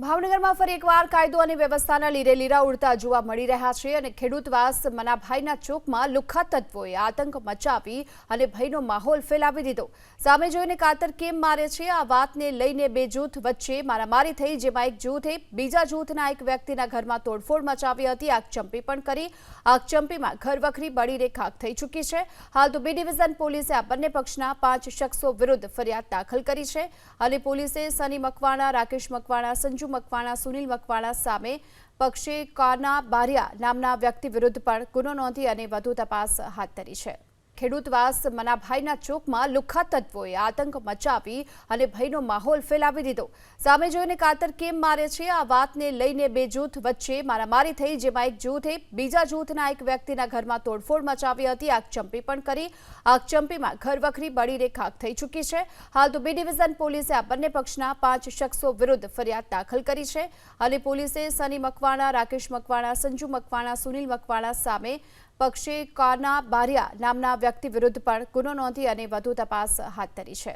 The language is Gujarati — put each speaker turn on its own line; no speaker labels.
ભાવનગરમાં ફરી એકવાર કાયદો અને વ્યવસ્થાના લીરે લીરા ઉડતા જોવા મળી રહ્યા છે અને ખેડૂતવાસ મનાભાઈના ચોકમાં લુખ્ખા તત્વોએ આતંક મચાવી અને ભયનો માહોલ ફેલાવી દીધો. સામે જોઈને કાતર કેમ મારે છે? આ વાતને લઈને બે જૂથ વચ્ચે મારામારી થઈ, જેમાં એક જૂથે બીજા જૂથના એક વ્યક્તિના ઘરમાં તોડફોડ મચાવી હતી. આગચંપી પણ કરી. આગચંપીમાં ઘરવખરી બળીને ખાક થઈ ચૂકી છે. હાલ તો બી ડિવિઝન પોલીસે આ બંને પક્ષના પાંચ શખ્સો વિરુદ્ધ ફરિયાદ દાખલ કરી છે. અને પોલીસે સની મકવાણા, રાકેશ મકવાણા, સંજુ મકવાણા, સુનિલ મકવાણા સામે પક્ષે કાના બારિયા નામના વ્યક્તિ વિરુદ્ધ પણ ગુનો નોંધી અને વધુ તપાસ હાથ ધરી છે. ખેડૂતવાસ મનાભાઈના ચોકમાં લુખ્ખા તત્વોએ આતંક મચાવી અને ભયનો માહોલ ફેલાવી દીધો. સામે જોઈને કાતર કેમ મારે છે? આ વાતને લઈને બે જૂથ વચ્ચે મારામારી થઈ, જેમાં એક જૂથે બીજા જૂથના એક વ્યક્તિના ઘરમાં તોડફોડ મચાવી હતી. આગચંપી પણ કરી. આગચંપીમાં ઘરવખરી બળીને ખાક થઈ ચૂકી છે. હાલ તો બી ડિવિઝન પોલીસે આ બંને પક્ષના પાંચ શખ્સો વિરુદ્ધ ફરિયાદ દાખલ કરી છે. અને પોલીસે સની મકવાણા, રાકેશ મકવાણા, સંજુ મકવાણા, સુનિલ મકવાણા સામે પક્ષે કાના બારિયા નામના વ્યક્તિ વિરુદ્ધ પણ ગુનો નોંધી અને વધુ તપાસ હાથ ધરી છે.